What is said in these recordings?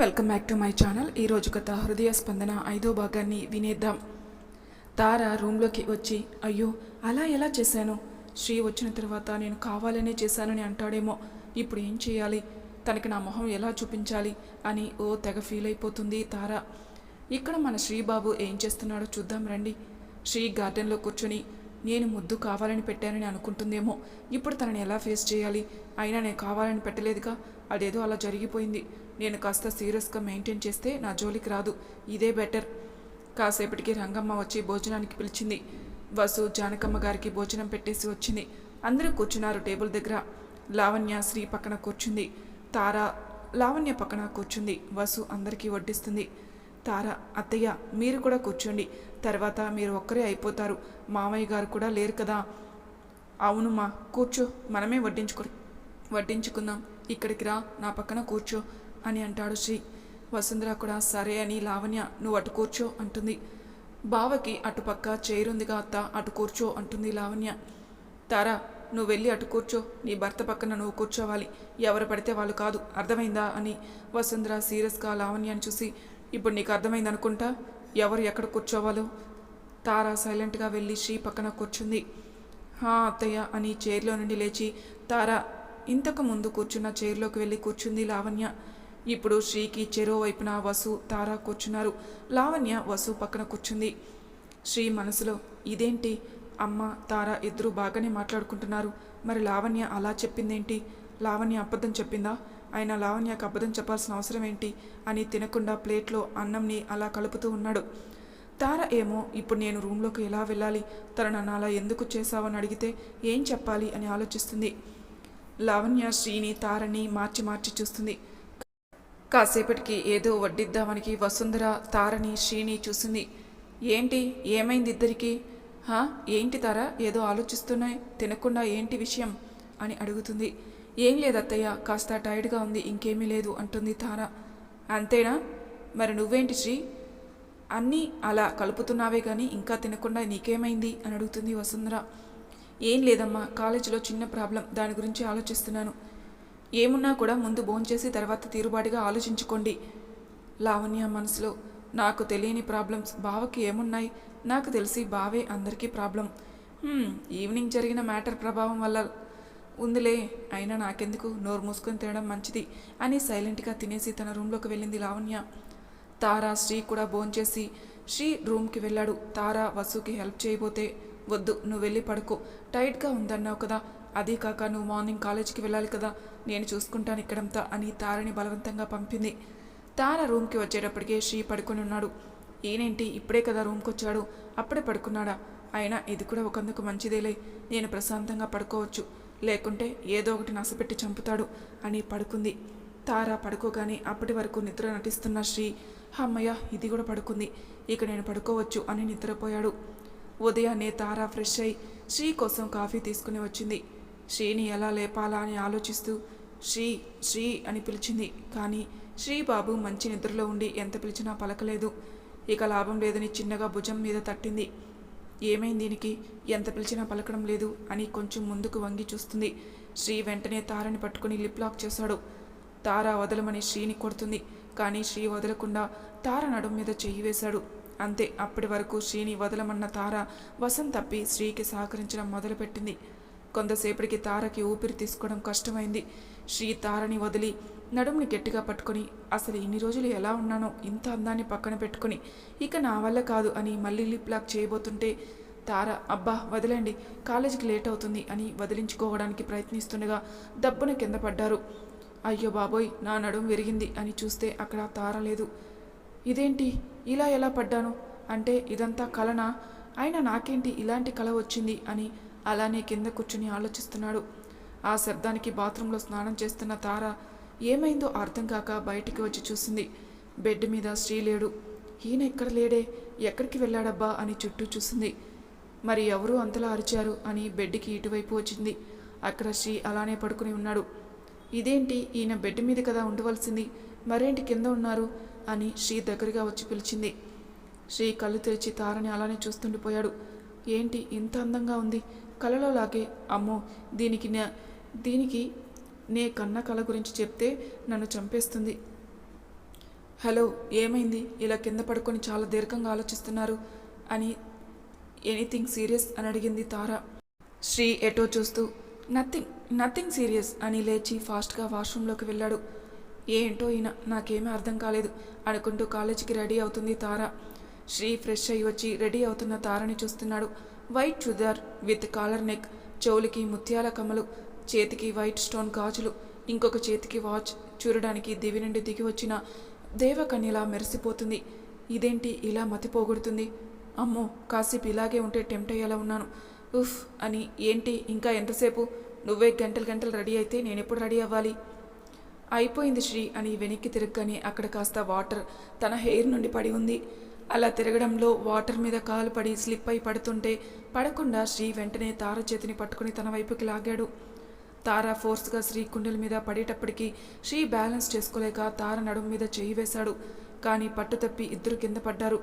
Welcome back to my channel. ఈరోజు కథ హృదయ స్పందన ఐదో భాగాన్ని వినేద్దాం. తార రూమ్లోకి వచ్చి అయ్యో అలా ఎలా చేశాను? శ్రీ వచ్చిన తర్వాత నేను కావాలనే చేశానని అంటాడేమో. ఇప్పుడు ఏం చేయాలి? తనకి నా మొహం ఎలా చూపించాలి? అని ఓ తెగ ఫీల్ అయిపోతుంది తార. ఇక్కడ మన శ్రీబాబు ఏం చేస్తున్నాడో చూద్దాం రండి. శ్రీ గార్డెన్లో కూర్చొని నేను ముద్దు కావాలని పెట్టానని అనుకుంటుందేమో. ఇప్పుడు తనని ఎలా ఫేస్ చేయాలి? అయినా నేను కావాలని పెట్టలేదుగా. అదేదో అలా జరిగిపోయింది. నేను కాస్త సీరియస్గా మెయింటైన్ చేస్తే నా జోలికి రాదు. ఇదే బెటర్ కాసేపటికి రంగమ్మ వచ్చి భోజనానికి పిలిచింది. వసు జానకమ్మ గారికి భోజనం పెట్టేసి వచ్చింది. అందరూ కూర్చున్నారు టేబుల్ దగ్గర. లావణ్య శ్రీ పక్కన కూర్చుంది. తార లావణ్య పక్కన కూర్చుంది. వసు అందరికీ వడ్డిస్తుంది. తార అత్తయ్య మీరు కూడా కూర్చోండి. తర్వాత మీరు ఒక్కరే అయిపోతారు. మామయ్య గారు కూడా లేరు కదా. అవును మా కూర్చో మనమే వడ్డించుకో వడ్డించుకుందాం. ఇక్కడికి రా నా పక్కన కూర్చో అని అంటాడు శ్రీ. వసుంధర కూడా సరే అని లావణ్య నువ్వు అటు కూర్చో అంటుంది. బావకి అటుపక్క చేరుందిగా అత్త అటు కూర్చో అంటుంది లావణ్య. తారా నువ్వు వెళ్ళి అటు కూర్చో. నీ భర్త పక్కన నువ్వు కూర్చోవాలి. ఎవరు పడితే వాళ్ళు కాదు. అర్థమైందా అని వసుంధర సీరియస్గా లావణ్యాన్ని చూసి ఇప్పుడు నీకు అర్థమైంది అనుకుంటా? ఎవరు ఎక్కడ కూర్చోవాలో? తార సైలెంట్గా వెళ్ళి శ్రీ పక్కన కూర్చుంది. హా అత్తయ్య అని చైర్లో నుండి లేచి తారా ఇంతకు ముందు కూర్చున్న చైర్లోకి వెళ్ళి కూర్చుంది లావణ్య. ఇప్పుడు శ్రీకి చెరో వైపున వసు తార కూర్చున్నారు. లావణ్య వసు పక్కన కూర్చుంది. శ్రీ మనసులో ఇదేంటి? అమ్మ తార ఇద్దరు బాగానే మాట్లాడుకుంటున్నారు. మరి లావణ్య అలా చెప్పిందేంటి? లావణ్య అబద్ధం చెప్పిందా? ఆయన లావణ్యకు అబద్ధం చెప్పాల్సిన అవసరం ఏంటి అని తినకుండా ప్లేట్లో అన్నంని అలా కలుపుతూ ఉన్నాడు. తార ఏమో ఇప్పుడు నేను రూమ్లోకి ఎలా వెళ్ళాలి? తన నన్ను అలా ఎందుకు చేశావని అడిగితే ఏం చెప్పాలి అని ఆలోచిస్తుంది. లావణ్య శ్రీని తారని మార్చి మార్చి చూస్తుంది. కాసేపటికి ఏదో వడ్డిద్దామనికి వసుంధర తారని శ్రీని చూసింది ఏంటి? ఏమైంది ఇద్దరికి? హా? ఏంటి తార? ఏదో ఆలోచిస్తున్నాయి? తినకుండా ఏంటి విషయం? అని అడుగుతుంది. ఏం లేదత్తయ్య కాస్త టైర్డ్గా ఉంది ఇంకేమీ లేదు అంటుంది తార. అంతేనా? మరి నువ్వేంటి శ్రీ? అన్నీ అలా కలుపుతున్నావే కానీ ఇంకా తినకుండా నీకేమైంది? అని అడుగుతుంది వసుంధర. ఏం లేదమ్మా కాలేజీలో చిన్న ప్రాబ్లం దాని గురించి ఆలోచిస్తున్నాను. ఏమున్నా కూడా ముందు భోంచేసి తర్వాత తీరుబాటుగా ఆలోచించుకోండి. లావణ్య మనసులో నాకు తెలియని ప్రాబ్లమ్స్ బావకి ఏమున్నాయి? నాకు తెలిసి బావే అందరికీ ప్రాబ్లం. ఈవినింగ్ జరిగిన మ్యాటర్ ప్రభావం వల్ల ఉందిలే అయినా నాకెందుకు? నోరు మూసుకొని తినడం మంచిది అని సైలెంట్గా తినేసి తన రూమ్లోకి వెళ్ళింది లావణ్య. తారా శ్రీ కూడా భోంచేసి శ్రీ రూమ్కి వెళ్ళాడు. తారా వసుకి హెల్ప్ చేయబోతే వద్దు నువ్వు వెళ్ళి పడుకో. టైట్గా ఉందన్నావు కదా అదీ కాక నువ్వు మార్నింగ్ కాలేజీకి వెళ్ళాలి కదా నేను చూసుకుంటాను ఇక్కడంతా అని తారని బలవంతంగా పంపింది. తార రూమ్కి వచ్చేటప్పటికే శ్రీ పడుకొని ఉన్నాడు. ఈయనేంటి? ఇప్పుడే కదా రూమ్కి వచ్చాడు అప్పుడే పడుకున్నాడా? అయినా ఇది కూడా ఒకందుకు మంచిదేలే. నేను ప్రశాంతంగా పడుకోవచ్చు. లేకుంటే ఏదో ఒకటి నసపెట్టి చంపుతాడు అని పడుకుంది. తార పడుకోగానే అప్పటి వరకు నిద్ర నటిస్తున్న శ్రీ అమ్మయ్య ఇది కూడా పడుకుంది. ఇక నేను పడుకోవచ్చు అని నిద్రపోయాడు. ఉదయాన్నే తార ఫ్రెష్ అయి శ్రీ కోసం కాఫీ తీసుకుని వచ్చింది. శ్రీని ఎలా లేపాలా అని ఆలోచిస్తూ శ్రీ శ్రీ అని పిలిచింది. కానీ శ్రీబాబు మంచి నిద్రలో ఉండి ఎంత పిలిచినా పలకలేదు. ఇక లాభం లేదని చిన్నగా భుజం మీద తట్టింది. ఏమైంది దీనికి? ఎంత పిలిచినా పలకడం లేదు అని కొంచెం ముందుకు వంగి చూస్తుంది. శ్రీ వెంటనే తారని పట్టుకుని లిప్ లాక్ చేశాడు. తార వదలమని శ్రీని కొడుతుంది. కానీ శ్రీ వదలకుండా తార నడుం మీద చెయ్యి వేశాడు. అంతే అప్పటి వరకు శ్రీని వదలమన్న తార వసం తప్పి శ్రీకి సహకరించడం మొదలుపెట్టింది. కొంతసేపటికి తారకి ఊపిరి తీసుకోవడం కష్టమైంది. శ్రీ తారని వదిలి నడుముని గట్టిగా పట్టుకొని అసలు ఇన్ని రోజులు ఎలా ఉన్నానో ఇంత అందాన్ని పక్కన పెట్టుకొని ఇక నా వల్ల కాదు అని మళ్ళీ లిప్ లాక్ చేయబోతుంటే తార అబ్బా వదిలేండి కాలేజీకి లేట్ అవుతుంది అని వదిలించుకోవడానికి ప్రయత్నిస్తుండగా దబ్బున కింద పడ్డారు. అయ్యో బాబోయ్ నా నడుము విరిగింది అని చూస్తే అక్కడ తార లేదు. ఇదేంటి ఇలా ఎలా పడ్డాను? అంటే ఇదంతా కలనా? అయినా నాకేంటి ఇలాంటి కళ వచ్చింది? అని అలానే కింద కూర్చుని ఆలోచిస్తున్నాడు. ఆ శబ్దానికి బాత్రూంలో స్నానం చేస్తున్న తార ఏమైందో అర్థం కాక బయటికి వచ్చి చూసింది. బెడ్ మీద శ్రీ లేడు. ఈయన ఎక్కడ లేడే? ఎక్కడికి వెళ్ళాడబ్బా? అని చుట్టూ చూసింది. మరి ఎవరు అంతలా అరిచారు అని బెడ్కి ఇటువైపు వచ్చింది. అక్కడ శ్రీ అలానే పడుకుని ఉన్నాడు. ఇదేంటి? ఈయన బెడ్ మీద కదా ఉండవలసింది. మరేంటి కింద ఉన్నారు? అని శ్రీ దగ్గరగా వచ్చి పిలిచింది. శ్రీ కళ్ళు తెరిచి తారని అలానే చూస్తుండిపోయాడు. ఏంటి ఇంత అందంగా ఉంది? కలలో లాగే. అమ్మో దీనికి దీనికి నే కన్న కళ గురించి చెప్తే నన్ను చంపేస్తుంది. హలో ఏమైంది? ఇలా కింద పడుకొని చాలా దీర్ఘంగా ఆలోచిస్తున్నారు అని ఎనీథింగ్ సీరియస్ అని అడిగింది తార. శ్రీ ఎటో చూస్తూ నథింగ్ నథింగ్ సీరియస్ అని లేచి ఫాస్ట్గా వాష్రూమ్లోకి వెళ్ళాడు. ఏంటో ఈయన నాకేమీ అర్థం కాలేదు అనుకుంటూ కాలేజీకి రెడీ అవుతుంది తార. శ్రీ ఫ్రెష్ అయ్యి వచ్చి రెడీ అవుతున్న తారని చూస్తున్నాడు. వైట్ చుదార్ విత్ కాలర్ నెక్ చెవులకి ముత్యాల కమలు చేతికి వైట్ స్టోన్ గాజులు ఇంకొక చేతికి వాచ్ చూడడానికి దివి నుండి దిగి వచ్చిన దేవకన్యలా మెరిసిపోతుంది. ఇదేంటి ఇలా మతిపోగొడుతుంది అమ్మో కాసేపు ఇలాగే ఉంటే టెంప్ట్ అయ్యేలా ఉన్నాను. ఉఫ్ అని ఏంటి ఇంకా ఎంతసేపు? నువ్వే గంటలు గంటలు రెడీ అయితే నేను ఎప్పుడు రెడీ అవ్వాలి? అయిపోయింది శ్రీ అని వెనక్కి తిరగగానే అక్కడ కాస్త వాటర్ తన హెయిర్ నుండి పడి ఉంది. అలా తిరగడంలో వాటర్ మీద కాలు పడి స్లిప్ అయి పడుతుంటే పడకుండా శ్రీ వెంటనే తార చేతిని పట్టుకుని తన వైపుకి లాగాడు. తార ఫోర్స్గా శ్రీ కుండెల మీద పడేటప్పటికీ శ్రీ బ్యాలెన్స్ చేసుకోలేక తార నడుము మీద చేయి వేశాడు. కానీ పట్టు తప్పి ఇద్దరు కింద పడ్డారు.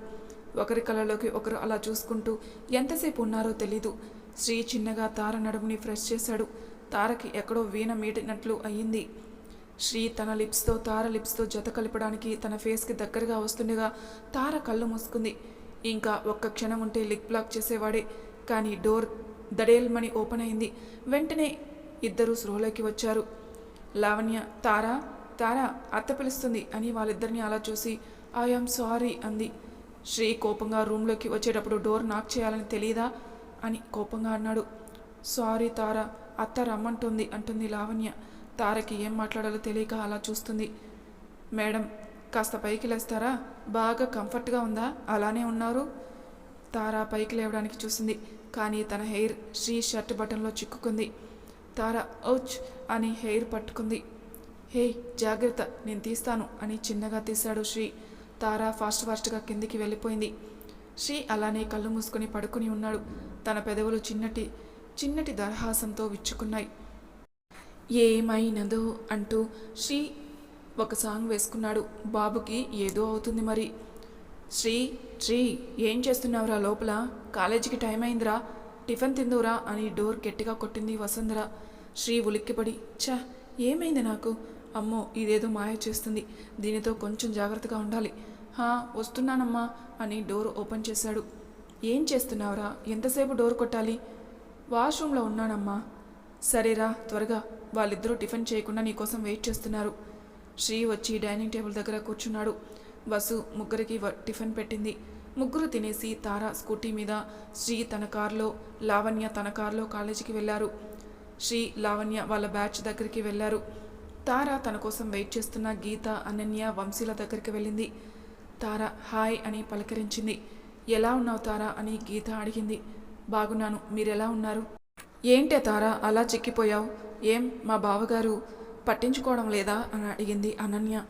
ఒకరి కళ్ళలోకి ఒకరు అలా చూసుకుంటూ ఎంతసేపు ఉన్నారో తెలీదు. శ్రీ చిన్నగా తార నడుముని ఫ్రెష్ చేశాడు. తారకి ఎక్కడో వీణ మీటినట్లు అయ్యింది. శ్రీ తన లిప్స్తో తార లిప్స్తో జత కలపడానికి తన ఫేస్కి దగ్గరగా వస్తుండగా తార కళ్ళు మూసుకుంది. ఇంకా ఒక్క క్షణం ఉంటే లిక్ బ్లాక్ చేసేవాడే. కానీ డోర్ దడేల్మని ఓపెన్ అయింది. వెంటనే ఇద్దరూ స్రోలోకి వచ్చారు. లావణ్య తారా తారా అత్త పిలుస్తుంది అని వాళ్ళిద్దరిని అలా చూసి ఐఎమ్ సారీ అంది. శ్రీ కోపంగా రూమ్లోకి వచ్చేటప్పుడు డోర్ నాక్ చేయాలని తెలియదా అని కోపంగా అన్నాడు. సారీ తారా అత్త రమ్మంటుంది అంటుంది లావణ్య. తారకి ఏం మాట్లాడాలో తెలియక అలా చూస్తుంది. మేడం కాస్త పైకి లేస్తారా? బాగా కంఫర్ట్గా ఉందా? అలానే ఉన్నారు? తార పైకి లేవడానికి చూసింది. కానీ తన హెయిర్ శ్రీ షర్ట్ బటన్లో చిక్కుకుంది. తార ఔచ్ అని హెయిర్ పట్టుకుంది. హే జాగ్రత్త నేను తీస్తాను అని చిన్నగా తీశాడు శ్రీ. తార ఫాస్ట్ ఫాస్ట్గా కిందికి వెళ్ళిపోయింది. శ్రీ అలానే కళ్ళు మూసుకుని పడుకుని ఉన్నాడు. తన పెదవులు చిన్నటి చిన్నటి దరహాసంతో విచ్చుకున్నాయి. ఏమైనదో అంటూ శ్రీ ఒక సాంగ్ వేసుకున్నాడు. బాబుకి ఏదో అవుతుంది మరి. శ్రీ శ్రీ ఏం చేస్తున్నావురా లోపల? కాలేజీకి టైం అయిందిరా. టిఫిన్ తిందురా అని డోర్ గట్టిగా కొట్టింది వసుంధర. శ్రీ ఉలిక్కిపడి ఛ ఏమైంది నాకు? అమ్మో ఇదేదో మాయ చేస్తుంది. దీనితో కొంచెం జాగ్రత్తగా ఉండాలి. హా వస్తున్నానమ్మా అని డోర్ ఓపెన్ చేశాడు. ఏం చేస్తున్నావురా? ఎంతసేపు డోర్ కొట్టాలి? వాష్రూమ్లో ఉన్నానమ్మా. సరేరా త్వరగా. వాళ్ళిద్దరూ టిఫిన్ చేయకుండా నీకోసం వెయిట్ చేస్తున్నారు. శ్రీ వచ్చి డైనింగ్ టేబుల్ దగ్గర కూర్చున్నాడు. వసు ముగ్గురికి వ- టిఫిన్ పెట్టింది. ముగ్గురు తినేసి తార స్కూటీ మీద శ్రీ తన కారులో లావణ్య తన కారులో కాలేజీకి వెళ్ళారు. శ్రీ లావణ్య వాళ్ళ బ్యాచ్ దగ్గరికి వెళ్ళారు. తార తన కోసం వెయిట్ చేస్తున్న గీత అనన్య వంశీల దగ్గరికి వెళ్ళింది. తార హాయ్ అని పలకరించింది. ఎలా ఉన్నావు తారా? అని గీత అడిగింది. బాగున్నాను. మీరెలా ఉన్నారు? ఏంటే తారా అలా చిక్కిపోయావు? ఏం మా బావగారు పట్టించుకోవడం లేదా? అని అడిగింది అనన్య.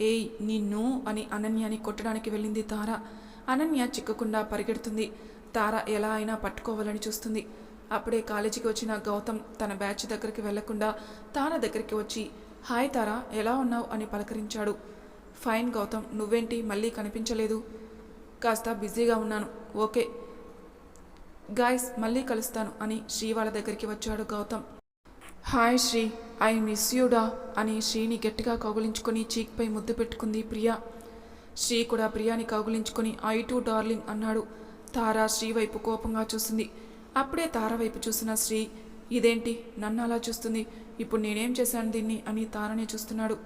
ఏయ్ నిన్ను అని అనన్యని కొట్టడానికి వెళ్ళింది తారా. అనన్య చిక్కకుండా పరిగెడుతుంది. తార ఎలా అయినా పట్టుకోవాలని చూస్తుంది. అప్పుడే కాలేజీకి వచ్చిన గౌతమ్ తన బ్యాచ్ దగ్గరికి వెళ్ళకుండా తార దగ్గరికి వచ్చి హాయ్ తార ఎలా ఉన్నావు? అని పలకరించాడు. ఫైన్ గౌతమ్ నువ్వేంటి? మళ్ళీ కనిపించలేదు. కాస్త బిజీగా ఉన్నాను. ఓకే. గాయస్ మళ్ళీ కలుస్తాను అని శ్రీ వాళ్ళ దగ్గరికి వచ్చాడు Gautam. Hi Sri I miss యూడా అని శ్రీని గట్టిగా కౌగులించుకొని చీక్పై ముద్దు పెట్టుకుంది ప్రియా. శ్రీ కూడా ప్రియాని కౌగులించుకుని ఐ టు డార్లింగ్ అన్నాడు. తార శ్రీ వైపు కోపంగా చూసింది. అప్పుడే తార వైపు చూసిన శ్రీ ఇదేంటి? నన్ను అలా చూస్తుంది. ఇప్పుడు నేనేం చేశాను దీన్ని? అని తారనే చూస్తున్నాడు.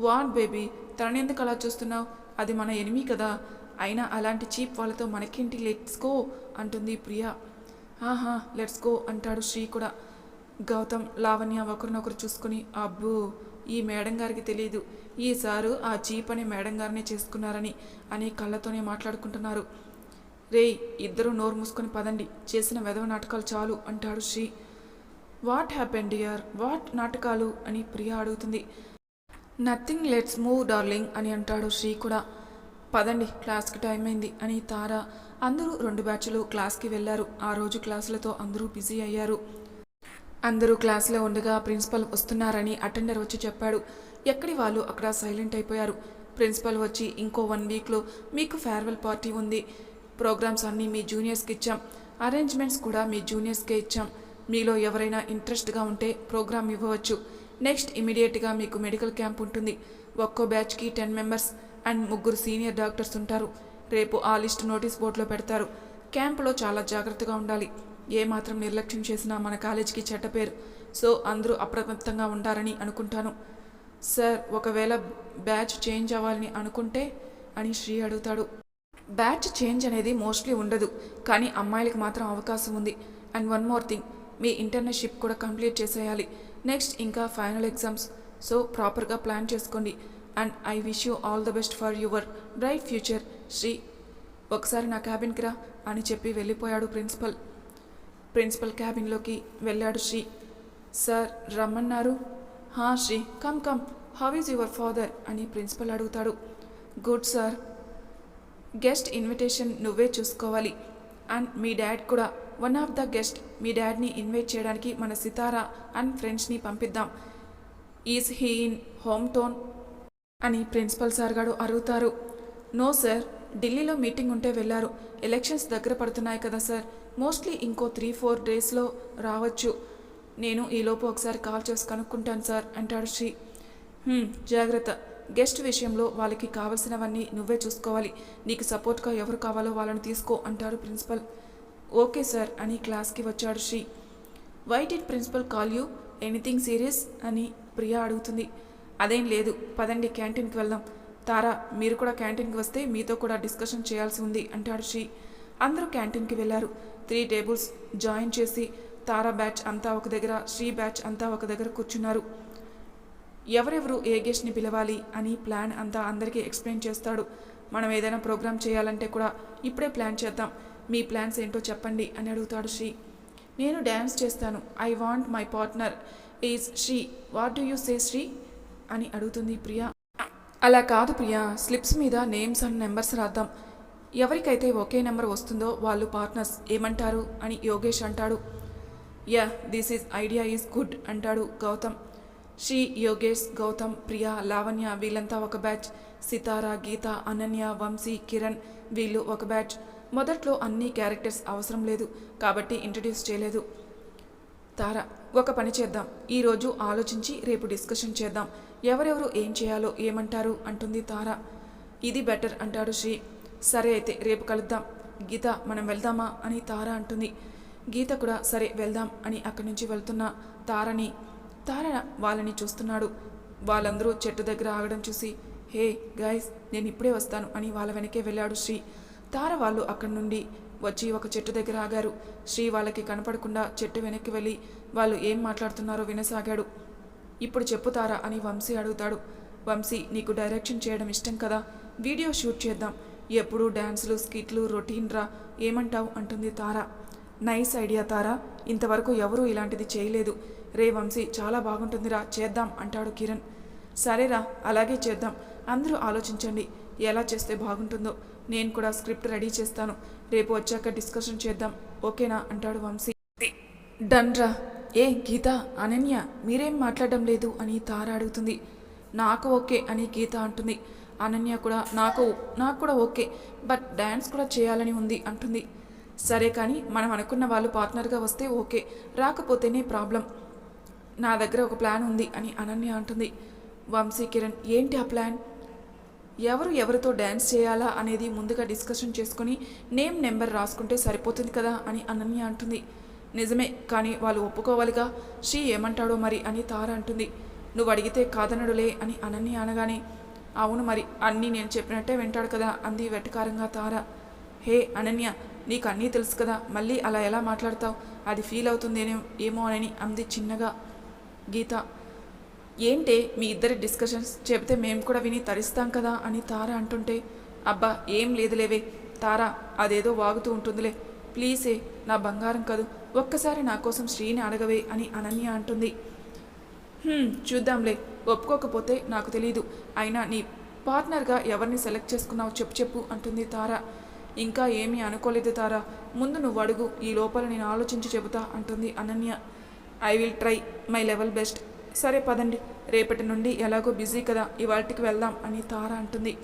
వాట్ బేబీ తననెందుకు అలా చూస్తున్నావు? అది మన ఎనిమి కదా. అయినా అలాంటి చీప్ వాళ్ళతో మనకేంటి? లెట్స్ గో అంటుంది ప్రియా. ఆహా లెట్స్ గో అంటాడు శ్రీ కూడా. గౌతమ్ లావణ్య ఒకరినొకరు చూసుకుని అబ్బో ఈ మేడం గారికి తెలియదు ఈసారు ఆ చీప్ అనే మేడం గారినే చేసుకున్నారని అని కళ్ళతోనే మాట్లాడుకుంటున్నారు. రేయ్ ఇద్దరు నోరు మూసుకొని పదండి. చేసిన వెధవ నాటకాలు చాలు అంటాడు Sri. What happen dear? What నాటకాలు? అని ప్రియా అడుగుతుంది. నథింగ్ లెట్స్ మూవ్ డార్లింగ్ అని అంటాడు శ్రీ కూడా. పదండి క్లాస్కి టైం అయింది అని తార. అందరూ రెండు బ్యాచ్లు క్లాస్కి వెళ్ళారు. ఆ రోజు క్లాసులతో అందరూ బిజీ అయ్యారు. అందరూ క్లాస్లో ఉండగా ప్రిన్సిపల్ వస్తున్నారని అటెండర్ వచ్చి చెప్పాడు. ఎక్కడి వాళ్ళు? అక్కడ సైలెంట్ అయిపోయారు. ప్రిన్సిపల్ వచ్చి ఇంకో వన్ వీక్లో మీకు ఫేర్వెల్ పార్టీ ఉంది. ప్రోగ్రామ్స్ అన్నీ మీ జూనియర్స్కి ఇచ్చాం. అరేంజ్మెంట్స్ కూడా మీ జూనియర్స్కే ఇచ్చాం. మీలో ఎవరైనా ఇంట్రెస్ట్గా ఉంటే ప్రోగ్రామ్ ఇవ్వవచ్చు. నెక్స్ట్ ఇమీడియట్గా మీకు మెడికల్ క్యాంప్ ఉంటుంది. ఒక్కో బ్యాచ్కి టెన్ మెంబర్స్ అండ్ ముగ్గురు సీనియర్ డాక్టర్స్ ఉంటారు. రేపు ఆ లిస్ట్ నోటీస్ బోర్డులో పెడతారు. క్యాంపులో చాలా జాగ్రత్తగా ఉండాలి. ఏ మాత్రం నిర్లక్ష్యం చేసినా మన కాలేజీకి చెడ్డ పేరు. సో అందరూ అప్రమత్తంగా ఉండాలని అనుకుంటాను. సార్ ఒకవేళ బ్యాచ్ చేంజ్ అవ్వాలని అనుకుంటే అని శ్రీ అడుగుతాడు. బ్యాచ్ చేంజ్ అనేది మోస్ట్లీ ఉండదు కానీ అమ్మాయిలకు మాత్రం అవకాశం ఉంది. అండ్ వన్ మోర్ థింగ్ మీ ఇంటర్న్షిప్ కూడా కంప్లీట్ చేసేయాలి. నెక్స్ట్ ఇంకా ఫైనల్ ఎగ్జామ్స్. సో ప్రాపర్గా ప్లాన్ చేసుకోండి. And I wish you all the best for your bright future. Sri ఒకసారి నా క్యాబిన్కి రా అని చెప్పి వెళ్ళిపోయాడు ప్రిన్సిపల్. ప్రిన్సిపల్ క్యాబిన్లోకి వెళ్ళాడు శ్రీ. సార్ రమ్మన్నారు. హా Sri come come. How is your father? అని ప్రిన్సిపల్ అడుగుతాడు. Good sir. గెస్ట్ ఇన్విటేషన్ నువ్వే చూసుకోవాలి. అండ్ మీ డాడ్ కూడా. One of the guest. మీ డాడ్ని ఇన్వైట్ చేయడానికి మన సితారా అండ్ ఫ్రెండ్స్ని పంపిద్దాం. Is he in home town? అని ప్రిన్సిపల్ సార్ గారు అడుగుతారు. No sir. ఢిల్లీలో మీటింగ్ ఉంటే వెళ్ళారు ఎలక్షన్స్ దగ్గర పడుతున్నాయి కదా సార్. మోస్ట్లీ ఇంకో త్రీ ఫోర్ డేస్లో రావచ్చు. నేను ఈలోపు ఒకసారి కాల్ చేసి కనుక్కుంటాను సార్ అంటాడు శ్రీ. జాగ్రత్త. గెస్ట్ విషయంలో వాళ్ళకి కావలసినవన్నీ నువ్వే చూసుకోవాలి. నీకు సపోర్ట్గా ఎవరు కావాలో వాళ్ళని తీసుకో అంటారు ప్రిన్సిపల్. ఓకే సార్ అని క్లాస్కి వచ్చాడు Sri. Why did principal call you? Anything serious? అని ప్రియా అడుగుతుంది. అదేం లేదు. పదండి క్యాంటీన్కి వెళ్దాం. తారా మీరు కూడా క్యాంటీన్కి వస్తే మీతో కూడా డిస్కషన్ చేయాల్సి ఉంది అంటాడు శ్రీ. అందరూ క్యాంటీన్కి వెళ్ళారు. త్రీ టేబుల్స్ జాయిన్ చేసి తారా బ్యాచ్ అంతా ఒక దగ్గర శ్రీ బ్యాచ్ అంతా ఒక దగ్గర కూర్చున్నారు. ఎవరెవరు ఏ గెస్ట్ని పిలవాలి అని ప్లాన్ అంతా అందరికీ ఎక్స్ప్లెయిన్ చేస్తాడు. మనం ఏదైనా ప్రోగ్రామ్ చేయాలంటే కూడా ఇప్పుడే ప్లాన్ చేద్దాం. మీ ప్లాన్స్ ఏంటో చెప్పండి అని అడుగుతాడు శ్రీ. నేను డ్యాన్స్ చేస్తాను. I want my partner is Sri. What do you say Sri? అని అడుగుతుంది ప్రియా. అలా కాదు ప్రియా. స్లిప్స్ మీద నేమ్స్ అండ్ నెంబర్స్ రాద్దాం. ఎవరికైతే ఒకే నెంబర్ వస్తుందో వాళ్ళు పార్ట్నర్స్ ఏమంటారు అని యోగేష్ అంటాడు. Yeah this is idea is good అంటాడు గౌతమ్. శ్రీ యోగేష్ గౌతమ్ ప్రియా లావణ్య వీళ్ళంతా ఒక బ్యాచ్. సితారా గీత అనన్య వంశీ కిరణ్ వీళ్ళు ఒక బ్యాచ్. మొదట్లో అన్ని క్యారెక్టర్స్ అవసరం లేదు కాబట్టి ఇంట్రడ్యూస్ చేయలేదు. తార ఒక పని చేద్దాం. ఈరోజు ఆలోచించి రేపు డిస్కషన్ చేద్దాం. ఎవరెవరు ఏం చేయాలో ఏమంటారు? అంటుంది తార. ఇది బెటర్ అంటాడు శ్రీ. సరే అయితే రేపు కలుద్దాం. గీత మనం వెళ్దామా? అని తార అంటుంది. గీత కూడా సరే వెళ్దాం అని అక్కడి నుంచి వెళ్తున్న తారని తార వాళ్ళని చూస్తున్నాడు. వాళ్ళందరూ చెట్టు దగ్గర ఆగడం చూసి హే గాయస్ నేను ఇప్పుడే వస్తాను అని వాళ్ళ వెనకే వెళ్ళాడు శ్రీ. తార వాళ్ళు అక్కడి నుండి వచ్చి ఒక చెట్టు దగ్గర ఆగారు. శ్రీ వాళ్ళకి కనపడకుండా చెట్టు వెనక్కి వెళ్ళి వాళ్ళు ఏం మాట్లాడుతున్నారో వినసాగాడు. ఇప్పుడు చెప్పుతారా అని వంశీ అడుగుతాడు. వంశీ నీకు డైరెక్షన్ చేయడం ఇష్టం కదా? వీడియో షూట్ చేద్దాం. ఎప్పుడు డ్యాన్సులు స్కిట్లు రొటీన్ రా. ఏమంటావు? అంటుంది తారా. నైస్ ఐడియా తారా. ఇంతవరకు ఎవరూ ఇలాంటిది చేయలేదు. రే వంశీ చాలా బాగుంటుందిరా. చేద్దాం అంటాడు కిరణ్. సరేరా అలాగే చేద్దాం. అందరూ ఆలోచించండి. ఎలా చేస్తే బాగుంటుందో. నేను కూడా స్క్రిప్ట్ రెడీ చేస్తాను. రేపు వచ్చాక డిస్కషన్ చేద్దాం. ఓకేనా? అంటాడు వంశీ. డన్ రా ఏ గీత అనన్య మీరేం మాట్లాడడం లేదు అని తార అడుగుతుంది. నాకు ఓకే అని గీత అంటుంది. అనన్య కూడా నాకు నాకు కూడా ఓకే బట్ డ్యాన్స్ కూడా చేయాలని ఉంది అంటుంది. సరే కానీ మనం అనుకున్న వాళ్ళు పార్ట్నర్గా వస్తే ఓకే రాకపోతేనే ప్రాబ్లం. నా దగ్గర ఒక ప్లాన్ ఉంది అని అనన్య అంటుంది. వంశీ కిరణ్ ఏంటి ఆ ప్లాన్? ఎవరు ఎవరితో డ్యాన్స్ చేయాలా అనేది ముందుగా డిస్కషన్ చేసుకుని నేమ్ నెంబర్ రాసుకుంటే సరిపోతుంది కదా అని అనన్య అంటుంది. నిజమే కానీ వాళ్ళు ఒప్పుకోవాలిగా. శ్రీ ఏమంటాడో మరి అని తార అంటుంది. నువ్వు అడిగితే కాదనడులే అని అనన్య అనగానే అవును మరి అన్నీ నేను చెప్పినట్టే వింటాడు కదా అంది వెటకారంగా తార. హే అనన్య నీకు అన్నీ తెలుసు కదా మళ్ళీ అలా ఎలా మాట్లాడతావు? అది ఫీల్ అవుతుందేనే ఏమో అని అంది చిన్నగా. గీత ఏంటే మీ ఇద్దరి డిస్కషన్స్ చెబితే మేము కూడా విని తరిస్తాం కదా అని తార అంటుంటే అబ్బా ఏం లేదులేవే. తార అదేదో వాగుతూ ఉంటుందిలే. ప్లీజే నా బంగారం కదూ. ఒక్కసారి నా కోసం శ్రీని అడగవే అని అనన్య అంటుంది. చూద్దాంలే. ఒప్పుకోకపోతే నాకు తెలీదు. అయినా నీ పార్ట్నర్గా ఎవరిని సెలెక్ట్ చేసుకున్నావు చెప్పు చెప్పు అంటుంది తార. ఇంకా ఏమీ అనుకోలేదు తార. ముందు నువ్వు అడుగు ఈ లోపల నేను ఆలోచించి చెబుతా అంటుంది Ananya. I will try my level best సరే పదండి. రేపటి నుండి ఎలాగో బిజీ కదా ఇవాటికి వెళ్దాం అని తార అంటుంది.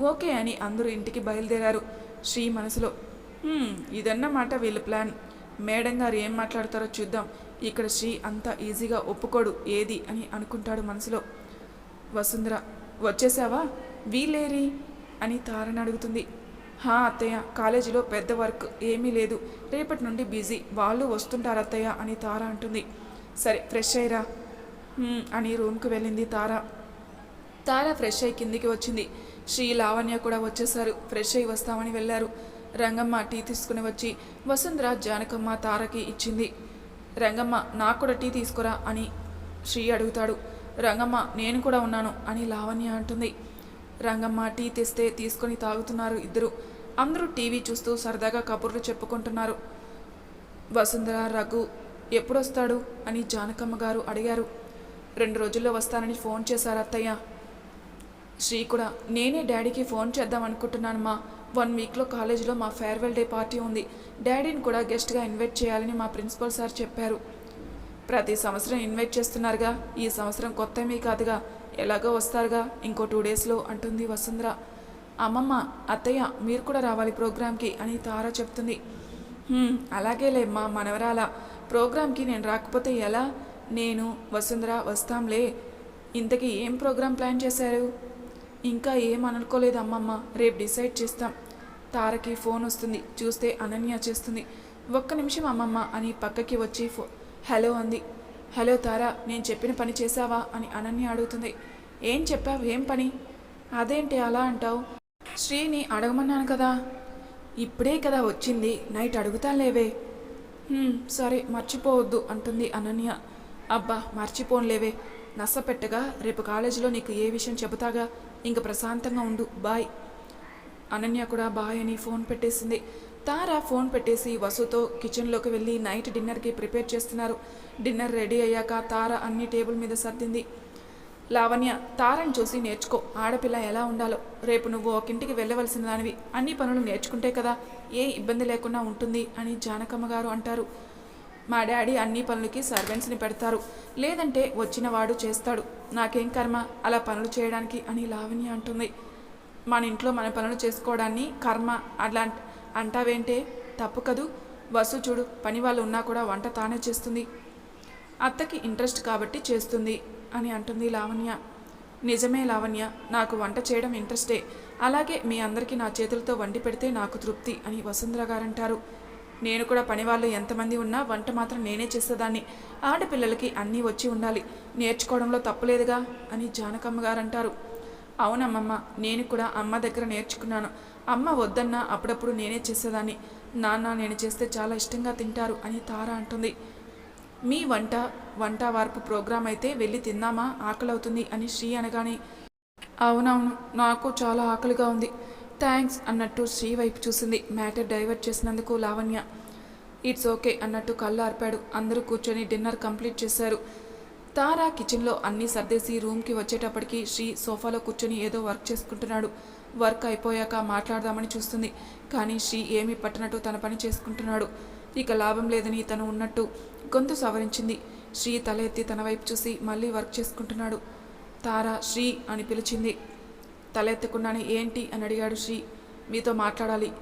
ఓకే అని అందరూ ఇంటికి బయలుదేరారు. శ్రీ మనసులో ఇదన్నమాట వీళ్ళ ప్లాన్. మేడం గారు ఏం మాట్లాడతారో చూద్దాం. ఇక్కడ శ్రీ అంత ఈజీగా ఒప్పుకోడు ఏది? అని అనుకుంటాడు మనసులో. వసుంధర వచ్చేసావా? వీలేరి అని తారని అడుగుతుంది. హా అత్తయ్య కాలేజీలో పెద్ద వర్క్ ఏమీ లేదు. రేపటి నుండి బిజీ వాళ్ళు వస్తుంటారు అత్తయ్య అని తార అంటుంది. సరే ఫ్రెష్ అయ్యిరా. అని రూమ్కి వెళ్ళింది తార. తార ఫ్రెష్ అయ్యి కిందికి వచ్చింది. శ్రీ లావణ్య కూడా వచ్చేసారు. ఫ్రెష్ అయ్యి వస్తామని వెళ్ళారు. రంగమ్మ టీ తీసుకుని వచ్చి వసుంధర జానకమ్మ తారకి ఇచ్చింది. రంగమ్మ నాకు కూడా టీ తీసుకురా అని శ్రీ అడుగుతాడు. రంగమ్మ నేను కూడా ఉన్నాను అని లావణ్య అంటుంది. రంగమ్మ టీ తెస్తే తీసుకొని తాగుతున్నారు ఇద్దరు. అందరూ టీవీ చూస్తూ సరదాగా కబుర్లు చెప్పుకుంటున్నారు. వసుంధర రఘు ఎప్పుడొస్తాడు? అని జానకమ్మ గారు అడిగారు. రెండు రోజుల్లో వస్తానని ఫోన్ చేశారు అత్తయ్య. శ్రీ కూడా నేనే డాడీకి ఫోన్ చేద్దాం అనుకుంటున్నాను మా. వన్ వీక్లో కాలేజీలో మా ఫేర్వెల్ డే పార్టీ ఉంది. డాడీని కూడా గెస్ట్గా ఇన్వైట్ చేయాలని మా ప్రిన్సిపల్ సార్ చెప్పారు. ప్రతి సంవత్సరం ఇన్వైట్ చేస్తున్నారుగా. ఈ సంవత్సరం కొత్త మీ కాదుగా. ఎలాగో వస్తారుగా. ఇంకో టూ డేస్లో అంటుంది వసుంధర. అమ్మమ్మ అత్తయ్య మీరు కూడా రావాలి ప్రోగ్రామ్కి అని తార చెప్తుంది. అలాగేలే మా మనవరాల. ప్రోగ్రామ్కి నేను రాకపోతే ఎలా? నేను వసుంధర వస్తాంలే. ఇంతకీ ఏం ప్రోగ్రాం ప్లాన్ చేశారు? ఇంకా ఏం అనుకోలేదు అమ్మమ్మ. రేపు డిసైడ్ చేస్తాం. తారకి ఫోన్ వస్తుంది. చూస్తే అనన్య చేస్తుంది. ఒక్క నిమిషం అమ్మమ్మ అని పక్కకి వచ్చి ఫో హలో అంది. హలో తారా నేను చెప్పిన పని చేశావా? అని అనన్య అడుగుతుంది. ఏం చెప్పావు? ఏం పని? అదేంటి అలా అంటావు? శ్రీని అడగమన్నాను కదా. ఇప్పుడే కదా వచ్చింది. నైట్ అడుగుతాలేవే సరే మర్చిపోవద్దు అంటుంది అనన్య. అబ్బా మర్చిపోన్లేవే. నష్టపెట్టగా రేపు కాలేజీలో నీకు ఏ విషయం చెబుతాగా ఇంక ప్రశాంతంగా ఉండు బాయ్. అనన్య కూడా బాయ్ అని ఫోన్ పెట్టేసింది. తార ఫోన్ పెట్టేసి వసుతో కిచెన్లోకి వెళ్ళి నైట్ డిన్నర్కి ప్రిపేర్ చేస్తున్నారు. డిన్నర్ రెడీ అయ్యాక తార అన్ని టేబుల్ మీద సర్దింది. లావణ్య తారని చూసి నేర్చుకో ఆడపిల్ల ఎలా ఉండాలో. రేపు నువ్వు ఒకింటికి వెళ్ళవలసిన దానివి. అన్ని పనులు నేర్చుకుంటే కదా ఏ ఇబ్బంది లేకుండా ఉంటుంది అని జానకమ్మ గారు అంటారు. మా డాడీ అన్ని పనులకి సర్వెంట్స్ని పెడతారు. లేదంటే వచ్చినవాడు చేస్తాడు. నాకేం కర్మ? అలా పనులు చేయడానికి అని లావణ్య అంటుంది. మన ఇంట్లో మన పనులు చేసుకోవడాన్ని కర్మ అలా అంటావేంటే తప్పు కదూ? వసు చూడు పని వాళ్ళు ఉన్నా కూడా వంట తానే చేస్తుంది. అత్తకి ఇంట్రెస్ట్ కాబట్టి చేస్తుంది అని అంటుంది లావణ్య. నిజమే లావణ్య నాకు వంట చేయడం ఇంట్రెస్టే. అలాగే మీ అందరికీ నా చేతులతో వండి పెడితే నాకు తృప్తి అని వసుంధర గారంటారు. నేను కూడా పనివాళ్ళు ఎంతమంది ఉన్నా వంట మాత్రం నేనే చేసేదాన్ని. ఆడపిల్లలకి అన్నీ వచ్చి ఉండాలి. నేర్చుకోవడంలో తప్పులేదుగా అని జానకమ్మ గారంటారు. అవునమ్మమ్మ నేను కూడా అమ్మ దగ్గర నేర్చుకున్నాను. అమ్మ వద్దన్నా అప్పుడప్పుడు నేనే చేసేదాన్ని. నాన్న నేను చేస్తే చాలా ఇష్టంగా తింటారు అని తార అంటుంది. మీ వంట వంట వార్పు ప్రోగ్రాం అయితే వెళ్ళి తిందామా? ఆకలవుతుంది అని శ్రీ అనగానే అవునవును నాకు చాలా ఆకలిగా ఉంది. థ్యాంక్స్ అన్నట్టు శ్రీ వైపు చూసింది. మ్యాటర్ డైవర్ట్ చేసినందుకు లావణ్య. ఇట్స్ ఓకే అన్నట్టు కళ్ళు ఆర్పాడు. అందరూ కూర్చొని డిన్నర్ కంప్లీట్ చేశారు. తారా కిచెన్లో అన్నీ సర్దేసి రూమ్కి వచ్చేటప్పటికి శ్రీ సోఫాలో కూర్చొని ఏదో వర్క్ చేసుకుంటున్నాడు. వర్క్ అయిపోయాక మాట్లాడదామని చూస్తుంది. కానీ శ్రీ ఏమీ పట్టనట్టు తన పని చేసుకుంటున్నాడు. ఇక లాభం లేదని తను ఉన్నట్టు గొంతు సవరించింది. శ్రీ తల ఎత్తి తన వైపు చూసి మళ్ళీ వర్క్ చేసుకుంటున్నాడు. తారా శ్రీ అని పిలిచింది. తలెత్తకుండానే ఏంటి? అని అడిగాడు శ్రీ. మీతో మాట్లాడాలి.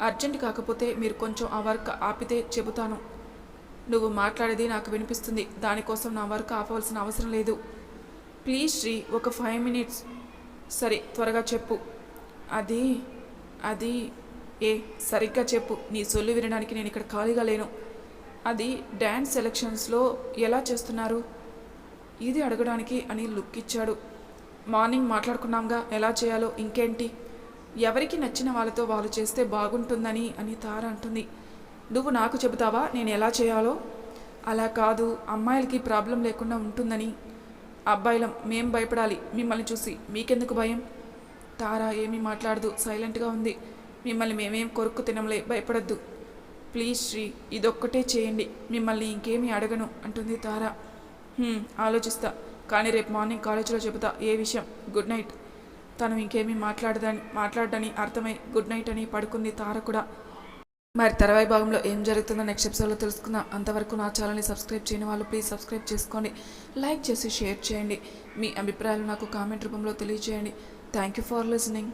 అర్జెంట్ కాకపోతే మీరు కొంచెం ఆ వర్క్ ఆపితే చెబుతాను. నువ్వు మాట్లాడేది నాకు వినిపిస్తుంది. దానికోసం నా వర్క్ ఆపవలసిన అవసరం లేదు. ప్లీజ్ శ్రీ ఒక ఫైవ్ మినిట్స్. సరే త్వరగా చెప్పు. అది అది ఏ సరిగ్గా చెప్పు. నీ సొల్లు వినడానికి నేను ఇక్కడ ఖాళీగా లేను. అది డ్యాన్స్ సెలక్షన్స్లో ఎలా చేస్తున్నారు? ఇది అడగడానికి అని లుక్ ఇచ్చాడు. మార్నింగ్ మాట్లాడుకున్నాంగా ఎలా చేయాలో ఇంకేంటి? ఎవరికి నచ్చిన వాళ్ళతో వాళ్ళు చేస్తే బాగుంటుందని అని తార అంటుంది. నువ్వు నాకు చెబుతావా నేను ఎలా చేయాలో? అలా కాదు అమ్మాయిలకి ప్రాబ్లం లేకుండా ఉంటుందని. అబ్బాయిలం మేం భయపడాలి మిమ్మల్ని చూసి. మీకెందుకు భయం? తారా ఏమీ మాట్లాడదు సైలెంట్గా ఉంది. మిమ్మల్ని మేమేం కొరుక్కు తినంలే భయపడద్దు. ప్లీజ్ శ్రీ ఇదొక్కటే చేయండి మిమ్మల్ని ఇంకేమీ అడగను అంటుంది తారా. ఆలోచిస్తా. కానీ రేపు మార్నింగ్ కాలేజీలో చెబుతా ఏ విషయం? Good night. తను ఇంకేమీ మాట్లాడదని మాట్లాడని అర్థమై గుడ్ నైట్ అని పడుకుంది తార కూడా. మరి తర్వాయి భాగంలో ఏం జరుగుతుందో నెక్స్ట్ ఎపిసోడ్లో తెలుసుకుందాం. అంతవరకు నా ఛానల్ని సబ్స్క్రైబ్ చేయని వాళ్ళు ప్లీజ్ సబ్స్క్రైబ్ చేసుకోండి. లైక్ చేసి షేర్ చేయండి. మీ అభిప్రాయాలు నాకు కామెంట్ రూపంలో తెలియజేయండి థ్యాంక్ యూ ఫర్ లిసనింగ్